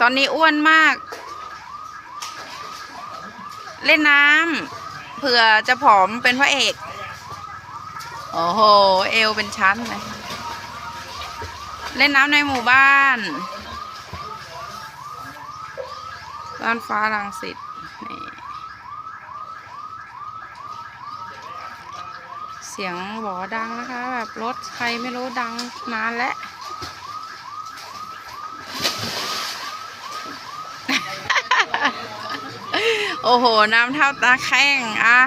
ตอนนี้อ้วนมาก เล่นน้ำเผื่อจะผอมเป็นพระเอก โอ้โห เอวเป็นชั้นเลย เล่นน้ำในหมู่บ้าน บ้านฟ้ารังสิตนี่เสียงหวอดังนะคะ แบบรถใครไม่รู้ดังนานแล้ว โอ้โห น้ำเท่าตาแข้งอะ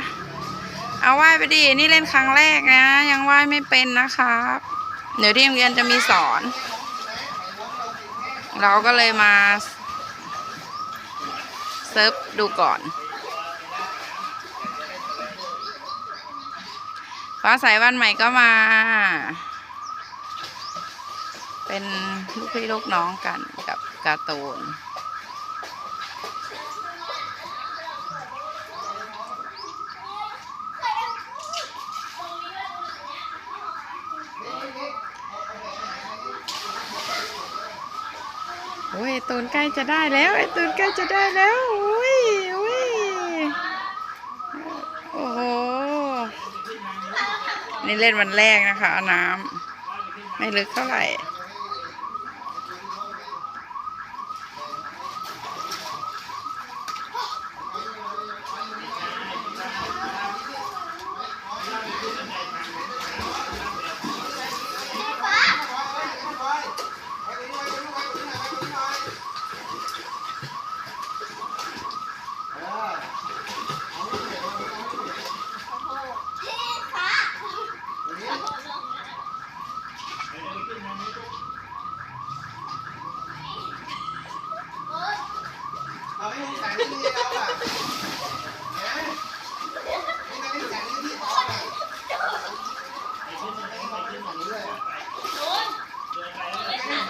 เอาว่ายไปดิ นี่เล่นครั้งแรกนะ ยังว่ายไม่เป็นนะครับ เดี๋ยวที่โรงเรียนจะมีสอน เราก็เลยมาเซิร์ฟดูก่อน ฟ้าใสวันใหม่ก็มา เป็นลูกพี่ลูกน้องกันกับการ์ตูน โอ้ยตูนใกล้จะได้แล้วไอ้ตูนใกล้จะได้แล้ว อุ้ยอุ้ยโอ้โห นี่เล่นวันแรกนะคะเอาน้ำไม่ลึกเท่าไหร่ เอาให้แข็ง ที่เราอะนะนี่แข็งที่ท้องอะให้ขึ้นฝั่งนี้เลยขึ้นที่ฝั่งนี้เนี่ย